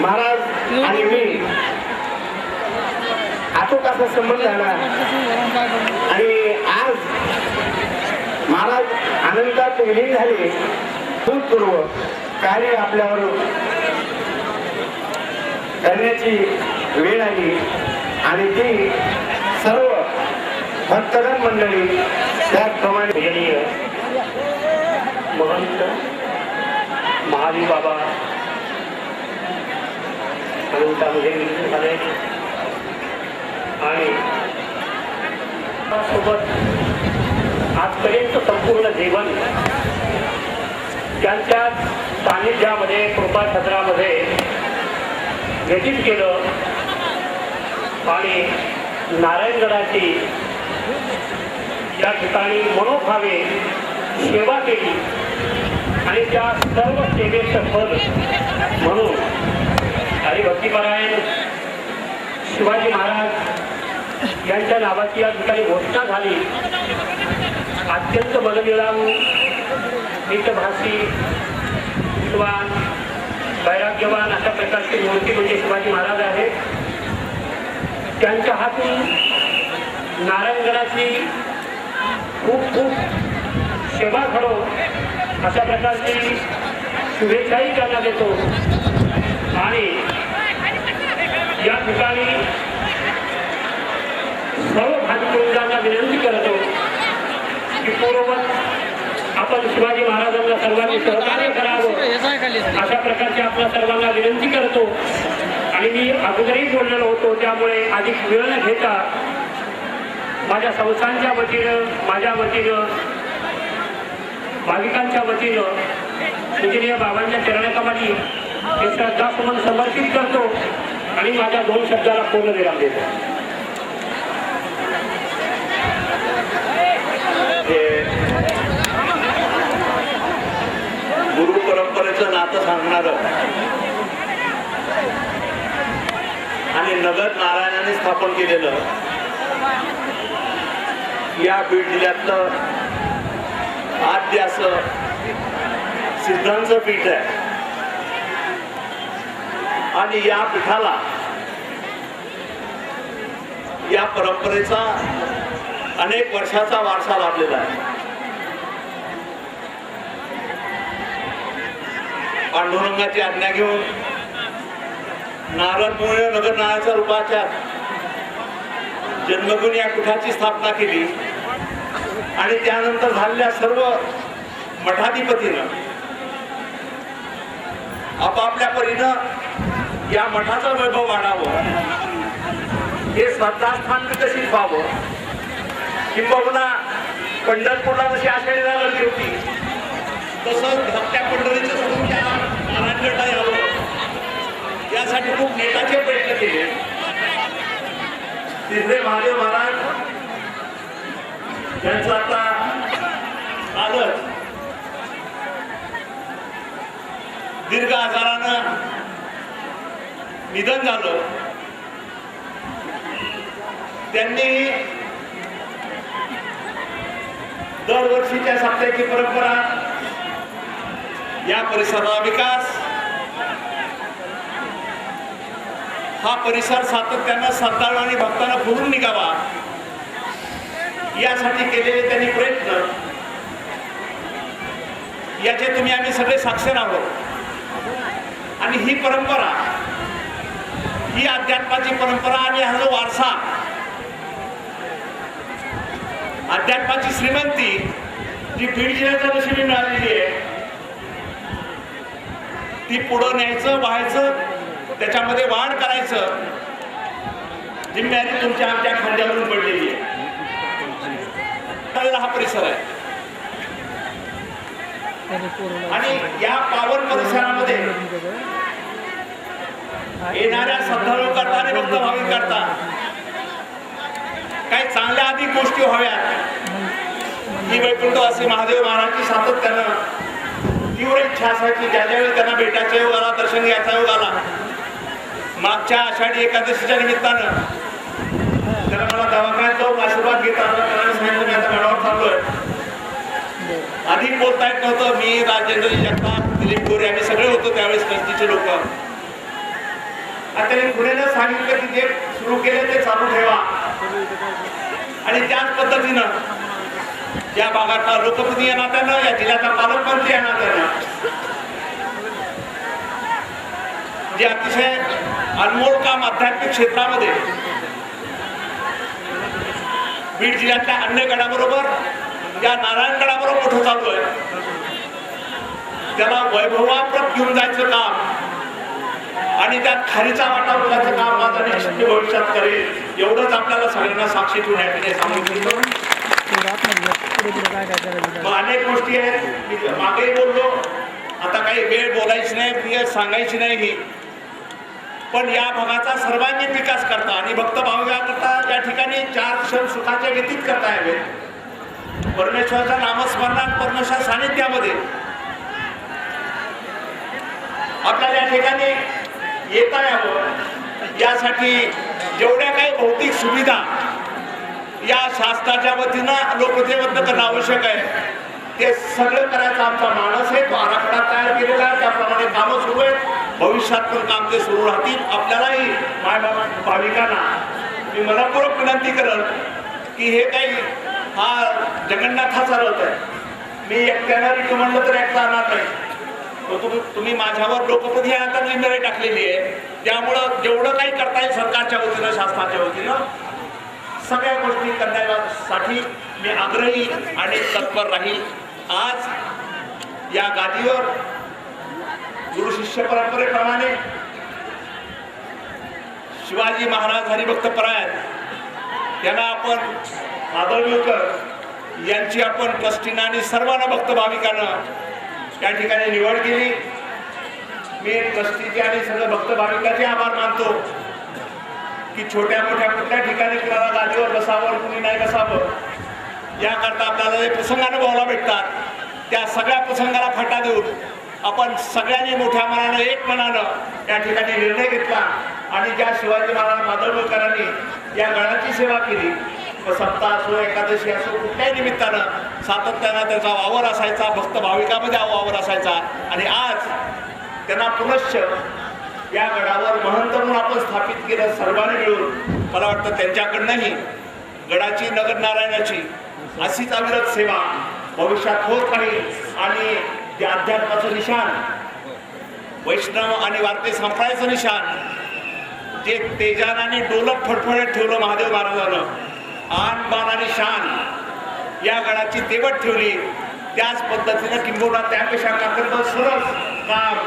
महाराज आणि मी. अतूट असा संबंध झाला आणि आज महाराज आनंदात विलीन झाले. भूतपूर्व कार्य आपल्यावर करण्याची वेळ आली. आणि ती सर्व भक्तगण मंडळी त्याचप्रमाणे महंत महादेव बाबा अनंतामध्ये विलीन झाले आणि सोबत आजपर्यंत संपूर्ण जीवन त्यांच्या सानिध्यामध्ये कृपा छत्रामध्ये व्यतीत केलं आणि नारायणगडाची या ठिकाणी मनोभावे सेवा केली आणि त्या सर्व सेवेचं फल म्हणून हरिभक्तीपरायण शिवाजी महाराज यांच्या नावाची या ठिकाणी घोषणा झाली. अत्यंत बलमिळावू मितभाषी विद्वान वैराग्यवान अशा प्रकारची मूर्ती म्हणजे शिवाजी महाराज आहेत. त्यांच्या हातून नारायणगडाची खूप खूप सेवा करो अशा प्रकारची शुभेच्छाही त्यांना देतो. आणि या ठिकाणी सर्व भाजपा विनंती करतो की पूर्ववत आपण शिवाजी महाराजांना सर्वांनी सहकार्य करावं. अशा प्रकारची आपल्या सर्वांना विनंती करतो. आणि मी अगोदरही बोललेलो होतो त्यामुळे अधिक वेळ न घेता माझ्या संस्थांच्या वतीनं माझ्या वतीनं भाविकांच्या वतीनं पूजनीय बाबांच्या चरणकमाली हे श्रद्धासुमन समर्पित करतो. आणि माझ्या दोन शब्दाला पूर्ण विराम देतो. हे गुरु परंपरेचं नातं सांगणार आणि नगर नारायणाने स्थापन केलेलं या बीड जिल्ह्यातलं आद्य असं सिद्धांचं पीठ आहे. आणि या पीठाला या परंपरेचा अनेक वर्षाचा वारसा लाभलेला आहे. पांडुरंगाची आज्ञा घेऊन नारद मुळे नगर नारायणच्या रूपाच्या जन्मगुण या पीठाची स्थापना केली आणि त्यानंतर झालेल्या सर्व मठाधिपतीनं आपापल्या परीनं या मठाचं वैभव वाढावं. हे श्रद्धास्थान विकसित व्हावं किंबहुना पंढरपूरला जशी आषाढीला गर्दी होती. तसं धाकट्या पंढरीचं सोडून त्या नारायणगडला यावं. यासाठी खूप नेटाचे प्रयत्न केले. तिथले महादेव महाराज यांचं आता आलंच दीर्घ आजारानं निधन झालं. त्यांनी दरवर्षीच्या साप्ताहिकी परंपरा या परिसराला विकास हा परिसर सातत्यानं श्रद्धाळू आणि भक्तांना फुलून निघावा यासाठी केलेले त्यांनी प्रयत्न. याचे तुम्ही आम्ही सगळे साक्षर आहोत. आणि ही परंपरा ही अध्यात्माची परंपरा आणि हा जो वारसा अध्यात्माची श्रीमंती जी बीड जिल्ह्याच्या मिळालेली आहे ती पुढं न्यायचं व्हायचं त्याच्यामध्ये वाढ करायचं जिम्मेदारी तुमच्या आमच्या खांद्यावरून पडलेली आहे. हा परिसर आहे. आणि या पावन परिसरामध्ये येणाऱ्या श्रद्धाळू करता आणि भक्त भाविक करता काही चांगल्या अधिक गोष्टी व्हाव्यात. ही वैकुंठवासी महादेव महाराजची सातत्यानं तीव्र इच्छा असायची ज्या ज्यावेळी त्यांना बेटाचा योग आला दर्शन घ्यायचा योग आला. मागच्या आषाढी एकादशीच्या निमित्तानं त्याला मला दवाखान्यात जाऊन आशीर्वाद घेत त्यांना सांगितलं मी आता गडावर थांबलोय. अधिक बोलता येत नव्हतं मी राजेंद्र जगताप दिलीप गोरे आम्ही सगळे होतो त्यावेळेस कस्तीचे लोक. आता पुढेनं सांगितलं की जे सुरू केले ते चालू ठेवा. आणि त्याच पद्धतीनं या भागातला लोकप्रतिनिधी या नात्यानं या जिल्ह्याचा पालकमंत्री या नात्यानं. जे अतिशय अनमोल काम आध्यात्मिक क्षेत्रामध्ये बीड जिल्ह्यातल्या अन्य गडाबरोबर या नारायण गडाबरोबर मोठं चालू आहे. त्याला वैभवाप्रत घेऊन जायचं काम आणि त्यात खारीचा वाटा उचलायचं काम माझा निश्चित भविष्यात करेल एवढंच आपल्याला सगळ्यांना साक्षी ठेवून या सांगू इच्छितो. मग अनेक गोष्टी आहेत. मी मागे बोललो. आता काही वेळ बोलायची नाही प्रिय सांगायची नाही ही. पण या भागाचा सर्वांगीण विकास करता आणि भक्त भाविकाकरता या ठिकाणी चार क्षण सुखाचे व्यतीत करता यावेत. परमेश्वराच्या नामस्मरणात परमेश्वर सानिध्यामध्ये. आपल्याला या ठिकाणी येता यावं. यासाठी जेवढ्या काही भौतिक सुविधा या शासनाच्या वतीनं लोकदेवत्न करणं आवश्यक आहे. ते सगळं करायचा आमचा माणस आहे. तो आराखडा तयार केलेला आहे. त्याप्रमाणे कामं सुरू आहेत. भविष्यात पण काम ते सुरू राहतील. आपल्यालाही माय भाविकांना मी मनपूर्वक विनंती करत की हे काही हा जगन्नाथाचा रथ आहे. मी एकट्यानं रिटू म्हणलं तर एकटा राहणार आहे तुम्ही तुम्ही माझ्यावर लोकप्रती आता जिम्मेदारी टाकलेली आहे. त्यामुळं जेवढं काही करता येईल सरकारच्या वतीनं शासनाच्या वतीनं सगळ्या गोष्टी करण्यासाठी मी आग्रही आणि तत्पर राहील. आज या गादीवर गुरु शिष्य परंपरेप्रमाणे शिवाजी महाराज हरिभक्त परायण यांना आपण माधवकर यांची आपण ट्रस्टीनं आणि सर्वांना भक्त भाविकांना त्या ठिकाणी निवड केली. मी ट्रस्टीचे आणि सर्व भक्त भाविकाचे आभार मानतो. की छोट्या मोठ्या कुठल्या ठिकाणी कुणाला गादीवर बसावं कुणी नाही बसावं याकरता आपल्याला जे प्रसंग अनुभवायला भेटतात त्या सगळ्या प्रसंगाला फाटा देऊन आपण सगळ्यांनी मोठ्या मनानं एक मनानं या ठिकाणी निर्णय घेतला आणि ज्या शिवाजी महाराज माधवकरांनी या गणाची सेवा केली सप्ताह असो एकादशी असो कुठल्याही निमित्तानं सातत्यानं त्याचा वावर असायचा भक्त भाविकामध्ये वावर असायचा. आणि आज त्यांना पुनश्च या गडावर महंत म्हणून आपण स्थापित केलं सर्वांनी मिळून. मला वाटतं त्यांच्याकडनंही गडाची नगर नारायणाची अशीच अविरत सेवा भविष्यात होत राहील आणि ते अध्यात्माचं निशान वैष्णव आणि वारते संप्रदायाचं निशान जे तेजानाने आणि डोलत फडफडत ठेवलं महादेव महाराजानं आन बाण आणि शान या गडाची देवट ठेवली. त्याच पद्धतीनं किंबहुना त्यापेक्षा काकड सरस काम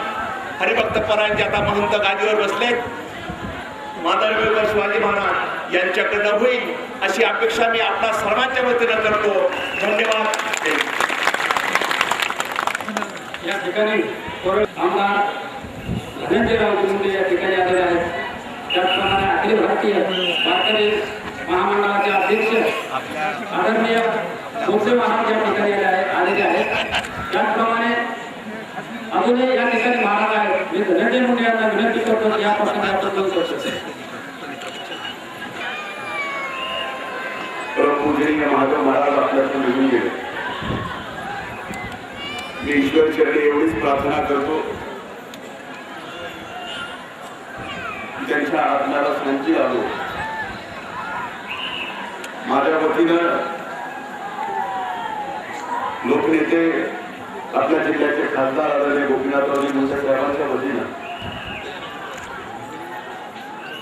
हरिभक्त परायणचे आता महंत गादीवर बसलेत. माधववेकर शिवाजी महाराज यांच्याकडनं होईल अशी अपेक्षा मी आपल्या सर्वांच्या वतीनं करतो. धन्यवाद. या ठिकाणी आमदार धनंजयराव मुंडे या ठिकाणी आलेले आहेत. त्याचप्रमाणे अखिल भारतीय वारकरी महामंडळाचे अध्यक्ष आदरणीय भोसले महाराज या ठिकाणी आहेत आलेले आहेत. त्याचप्रमाणे अजूनही या ठिकाणी महाराज आहेत मी धनंजय मुंडे यांना विनंती करतो या प्रसंगी आपण दोन पूजनीय महादेव महाराज आपल्यातून निघून गेले मी ईश्वर चरणी एवढीच प्रार्थना करतो त्यांच्या आत्म्याला संची आलो माझ्या वतीनं लोकनेते खासदार आदरणीय गोपीनाथरावजी मुंडे साहेबांच्या वतीनं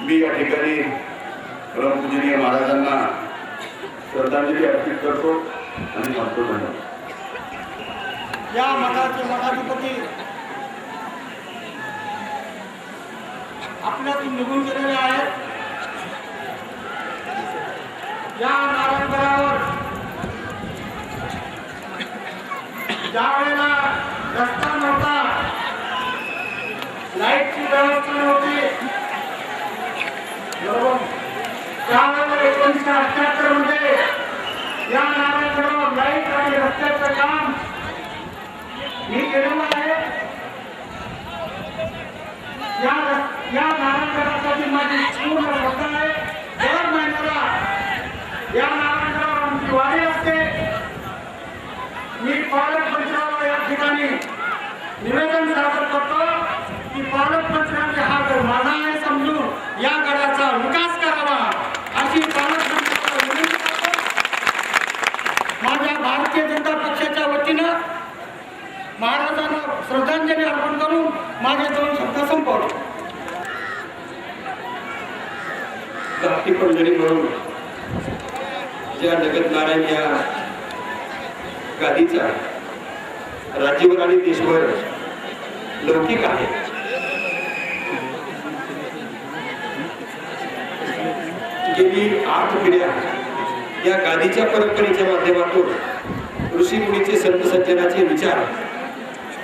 मी या ठिकाणी परमपूजनीय महाराजांना श्रद्धांजली अर्पित करतो आणि म्हणतो धन्यवाद. या मठाचे मठाधिपती आपल्यातून निघून गेलेले आहेत. या नारायणगडावर ज्या वेळेला रस्ता नव्हता. लाईटची व्यवस्था नव्हती. बरोबर. त्यावेळेला एकोणीसशे अठ्याहत्तरमध्ये या नावाकडं लाइट आणि रस्त्याचं काम मी केलेलं आहे. या या नारायणगडासाठी माझी पूर्ण श्रद्धा आहे. दर महिन्याला या नारायणगडावर आमची वारी असते मी पालक पंचाला या ठिकाणी निवेदन पालकमंत्र्यांचे हा गड माझा आहे समजून या गडाचा विकास करावा अशी पालकमंत्र्यांना विनंती करतो माझ्या भारतीय जनता पक्षाच्या वतीनं महाराजांना श्रद्धांजली अर्पण करून माझे दोन शब्द संपवतो धाकटी पंढरी म्हणून ज्या जगत नारायण या गादीचा राज्यभर आणि देशभर लौकिक आहे. गेली आठ पिढ्या या गादीच्या परंपरेच्या माध्यमातून ऋषी मुनीचे संत सज्जनाचे विचार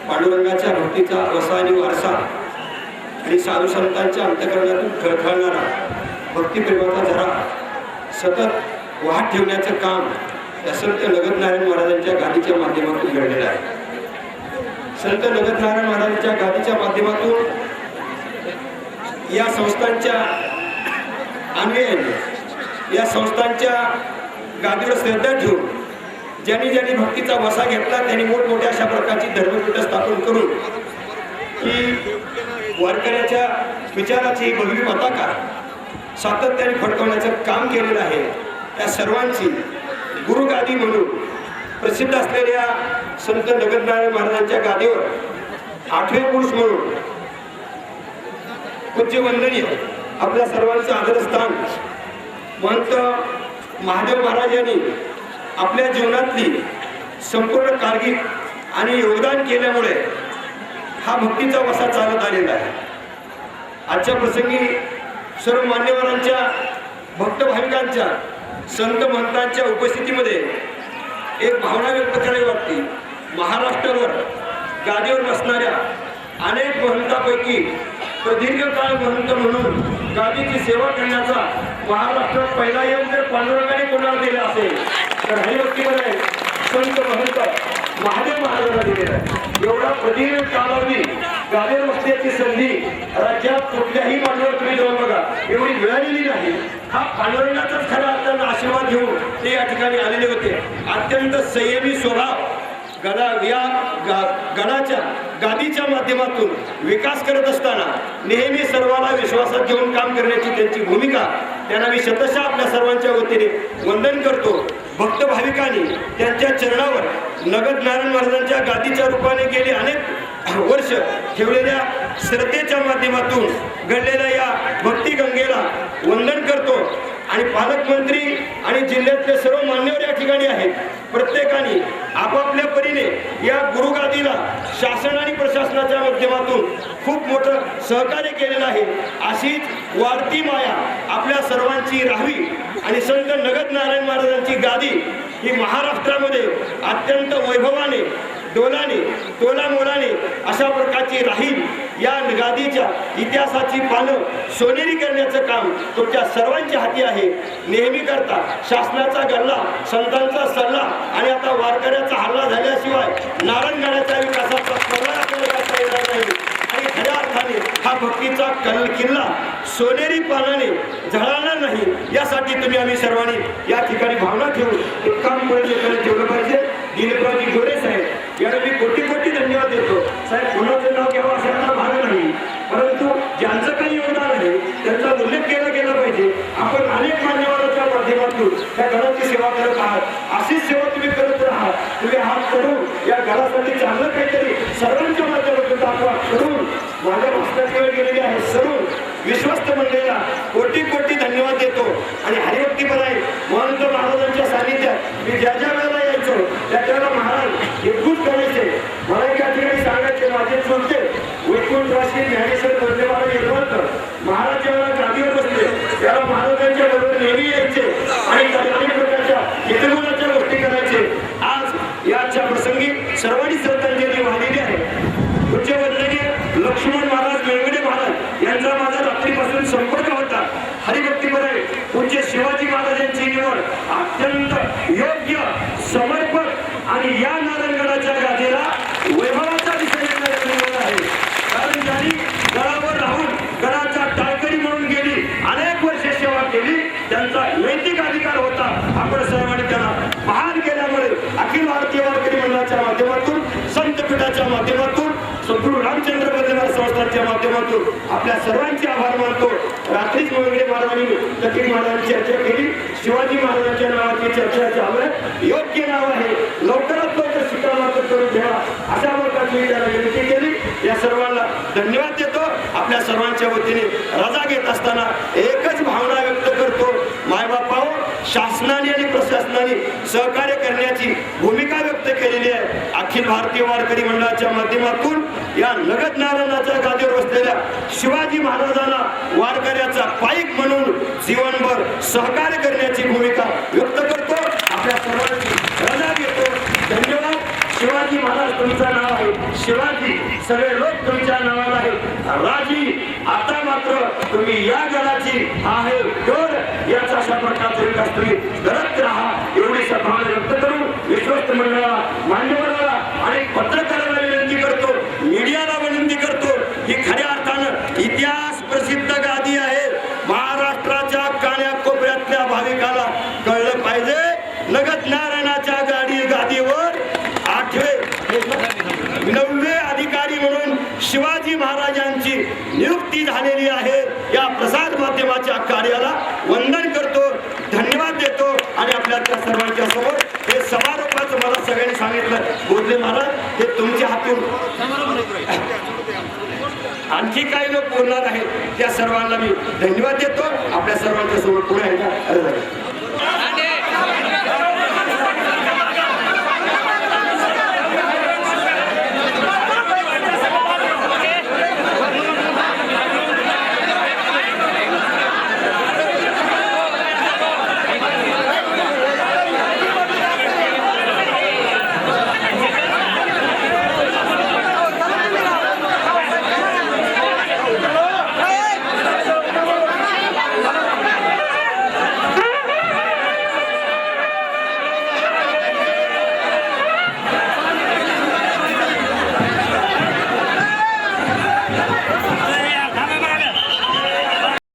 पांडुरंगाच्या भक्तीचा वसा आणि वारसा आणि साधू संतांच्या अंतकरणातून खळखळणारा भक्तिप्रेमाचा झरा सतत वाहत ठेवण्याचं काम या संत लगतनारायण महाराजांच्या गादीच्या माध्यमातून घडलेलं आहे. संत लगतनारायण महाराजांच्या गादीच्या माध्यमातून या संस्थांच्या अन्वयाने या संस्थांच्या गादीवर श्रद्धा ठेवून ज्यांनी ज्यांनी भक्तीचा वसा घेतला त्यांनी मोठमोठ्या अशा प्रकारची धर्मपीठ स्थापन करून ही वारकऱ्याच्या विचाराची भगवी पताका सातत्याने फडकवण्याचं काम केलेलं आहे. त्या सर्वांची गुरुगादी म्हणून प्रसिद्ध असलेल्या संत नगरनारायण महाराजांच्या गादीवर आठवे पुरुष म्हणून पूज्य वंदनीय आपल्या सर्वांचं आदरस्थान महंत महादेव महाराज यांनी आपल्या जीवनातली संपूर्ण कारकीर्द आणि योगदान केल्यामुळे हा भक्तीचा वसा चालत आलेला आहे. आजच्या प्रसंगी सर्व मान्यवरांच्या भक्त भाविकांच्या संत महंतांच्या उपस्थितीमध्ये एक भावना व्यक्त करावी वाटते. महाराष्ट्रावर गादीवर बसणाऱ्या अनेक महंतापैकी प्रदीर्घ काळ महंत म्हणून गादीची सेवा करण्याचा महाराष्ट्रात पहिला योग जर पांडुरंगाने कोणाला दिला असेल? तर हे व्यक्तिमत्व आहे संत महंत महादेव महाराजांना दिलेला आहे. एवढा प्रदीर्घ कालावधी गादीवर बसण्याची संधी राज्यात कुठल्याही मांडवर तुम्ही जाऊन बघा एवढी मिळालेली नाही. हा पांडुरंगाचाच खरा अर्थानं आशीर्वाद घेऊन ते या ठिकाणी आलेले होते. अत्यंत संयमी स्वभाव. गडा या गा- गडाच्या गादीच्या माध्यमातून विकास करत असताना नेहमी सर्वांना विश्वासात घेऊन काम करण्याची त्यांची भूमिका त्यांना मी शतशः आपल्या सर्वांच्या वतीने वंदन करतो. भक्त भाविकांनी त्यांच्या चरणावर नगद नारायण महाराजांच्या गादीच्या रूपाने गेली अनेक वर्ष ठेवलेल्या श्रद्धेच्या माध्यमातून घडलेल्या या भक्ती गंगेला वंदन करतो. आणि पालकमंत्री आणि जिल्ह्यातले सर्व मान्यवर या ठिकाणी आहेत. प्रत्येकाने आपापल्या परीने या गुरुगादीला शासन आणि प्रशासनाच्या माध्यमातून खूप मोठं सहकार्य केलेलं आहे. अशीच वाढती माया आपल्या सर्वांची राहावी आणि संत नगद नारायण महाराजांची गादी ही महाराष्ट्रामध्ये अत्यंत वैभवाने डोलाने तोलामोलाने अशा प्रकारची राहील या गादीच्या इतिहासाची पानं सोनेरी करण्याचं काम तुमच्या सर्वांच्या हाती आहे. नेहमी करता. शासनाचा गल्ला संतांचा सल्ला आणि आता वारकऱ्याचा हल्ला झाल्याशिवाय नारायणगडाच्या विकासाचा कोणाला आपल्याला येणार नाही. आणि खऱ्या अर्थाने हा भक्तीचा कल किल्ला सोनेरी पानाने झळाळणार नाही. यासाठी तुम्ही आम्ही सर्वांनी या ठिकाणी भावना ठेवून एक काम पुढे ठेवलं पाहिजे. दिलीपरावजी गोरे साहेब याला मी कोटी कोटी धन्यवाद देतो. साहेब कोणाचं त्यांचा उल्लेख केला गेला पाहिजे. आपण अनेक मान्यवरांच्या माध्यमातून त्या घराची सेवा करत आहात. अशीच सेवा तुम्ही करत राहा तुम्ही हात करून या घरासाठी चांगलं काहीतरी सर्वांच्या माध्यमातून दाखवा. करून माझ्या भाषणाची गेलेली आहे सरून विश्वस्त मंडळीला कोटी कोटी धन्यवाद देतो आणि हरिभक्तीपद आहे महंत महाराजांच्या सानिध्यात मी ज्या ज्या वेळेला यायचो त्या त्याला महाराज एकूच करायचे मला या ठिकाणी सांगायचे माझे चुलते वैकुंठ राशी ज्ञानेश्वर बंदे महाराज यशवंत महाराज जेव्हा गादीवर बसले त्याला महाराजांच्या बरोबर नेहमी यायचे आणि अनेक प्रकारच्या हितगुणाच्या गोष्टी करायचे? आज याच्या प्रसंगी सर्वांनी श्रद्धांजली वाहिलेली आहे. पूज्य वंदनीय लक्ष्मण महाराज वेंगडे महाराज यांचा माझा रात्रीपासून संपर्क होता. हरिभक्तीमध्ये पूज्य शिवाजी महाराजांची निवड अत्यंत योग्य समर्पक आणि या नारायणगडाच्या गादीला वैभवाचा विषय देणारी निवड आहे कारण त्यांनी गडावर राहून गडाचा टाळकरी म्हणून गेली अनेक वर्ष सेवा केली त्यांचा नैतिक अधिकार होता आपण सर्वांनी त्याला महान केल्यामुळे अखिल भारतीय वारकरी मंडळाच्या माध्यमातून संपूर्ण रामचंद्र बद्रीनाथ संस्थांच्या माध्यमातून आपल्या सर्वांचे आभार मानतो. रात्रीच मोगडे महाराजांनी तकीर महाराजांची चर्चा केली. शिवाजी महाराजांच्या नावाची चर्चा चालू योग्य नाव आहे. लवकरात लवकर शिकामार्फत करून घ्या. अशा प्रकारची त्याला विनंती केली. या सर्वांना धन्यवाद देतो. आपल्या सर्वांच्या वतीने रजा घेत असताना एकच भावना व्यक्त करतो. मायबापावर शासनाने आणि प्रशासनाने सहकार्य करण्याची भूमिका व्यक्त केलेली आहे अखिल भारतीय वारकरी मंडळाच्या माध्यमातून या नगद नारायणाच्या गादीवर बसलेल्या शिवाजी महाराजांना वारकऱ्याचा पाईक म्हणून जीवनभर सहकार्य करण्याची भूमिका व्यक्त करतो. आपल्या सर्वांची रजा घेतो. धन्यवाद. शिवाजी महाराज तुमचं नाव आहे. शिवाजी सगळे लोक तुमच्या नावाला आहेत. राजी आता मात्र तुम्ही या गडाची आहे. गड याचा अशा प्रकारचा विकास तुम्ही करत राहा. एवढी सभावना व्यक्त करून विश्वस्त मंडळाला मान्यवराला आणि पत्रकाराला विनंती करतो मीडियाला विनंती करतो ही खऱ्या अर्थानं इतिहास प्रसिद्ध गादी आहे. महाराष्ट्राच्या कान्याकोपऱ्यातल्या भाविकाला कळलं पाहिजे लगत नारायणाच्या गाडी गादीवर आठवे नववे अधिकारी म्हणून शिवाजी महाराजांची नियुक्ती झालेली आहे. या प्रसार माध्यमाच्या कार्याला वंदन करतो धन्यवाद देतो आणि आपल्या त्या सर्वांच्या समोर हे समारोपाचं मला सगळ्यांनी सांगितलं. बोलले महाराज हे तुमच्या हातून. आणखी काही लोक बोलणार आहेत. त्या सर्वांना मी धन्यवाद देतो. आपल्या सर्वांच्या समोर पुन्हा एकदा